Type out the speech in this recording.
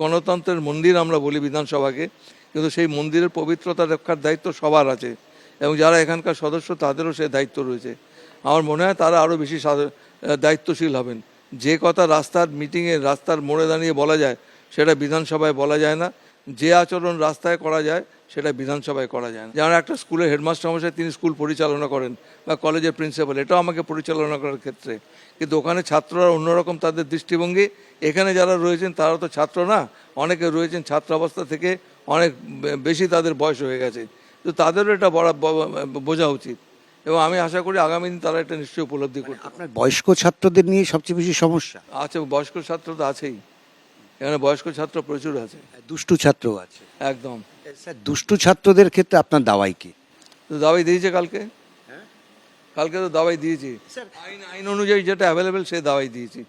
গণতন্ত্রের মন্দির আমরা বলি বিধানসভাকে, কিন্তু সেই মন্দিরের পবিত্রতা রক্ষার দায়িত্ব সবার আছে এবং যারা এখানকার সদস্য তাদেরও সে দায়িত্ব রয়েছে। আমার মনে হয় তারা আরও বেশি দায়িত্বশীল হবেন। যে কথা রাস্তার মিটিংয়ে, রাস্তার মোড়ে দাঁড়িয়ে বলা যায়, সেটা বিধানসভায় বলা যায় না। যে আচরণ রাস্তায় করা যায় সেটা বিধানসভায় করা যায় না। যেমন একটা স্কুলের হেডমাস্টার মশাই তিনি স্কুল পরিচালনা করেন বা কলেজের প্রিন্সিপাল এটাও আমাকে পরিচালনা করার ক্ষেত্রে। কিন্তু ওখানে ছাত্ররা অন্যরকম তাদের দৃষ্টিভঙ্গি। এখানে যারা রয়েছেন তারা তো ছাত্র না অনেকে রয়েছেন ছাত্রাবস্থা থেকে অনেক বেশি তাদের বয়স হয়ে গেছে। তো তাদেরও এটা বড় বোঝা উচিত। এবং আমি আশা করি আগামী দিন তারা এটা নিশ্চয়ই উপলব্ধি করতে আপনার বয়স্ক ছাত্রদের নিয়ে সবচেয়ে বেশি সমস্যা? আছে বয়স্ক ছাত্র তো আছেই। এখানে বয়স্ক ছাত্র প্রচুর আছে। দুষ্টু ছাত্র আছে। একদম। স্যার দুষ্টু ছাত্রদের ক্ষেত্রে আপনার দাওয়াই কি? তো দাওয়াই দিয়েছে কালকে? কালকে তো দাওয়াই দিয়েছি। আইন আইন অনুযায়ী যেটা অ্যাভেলেবেল সে দাওয়াই দিয়েছি।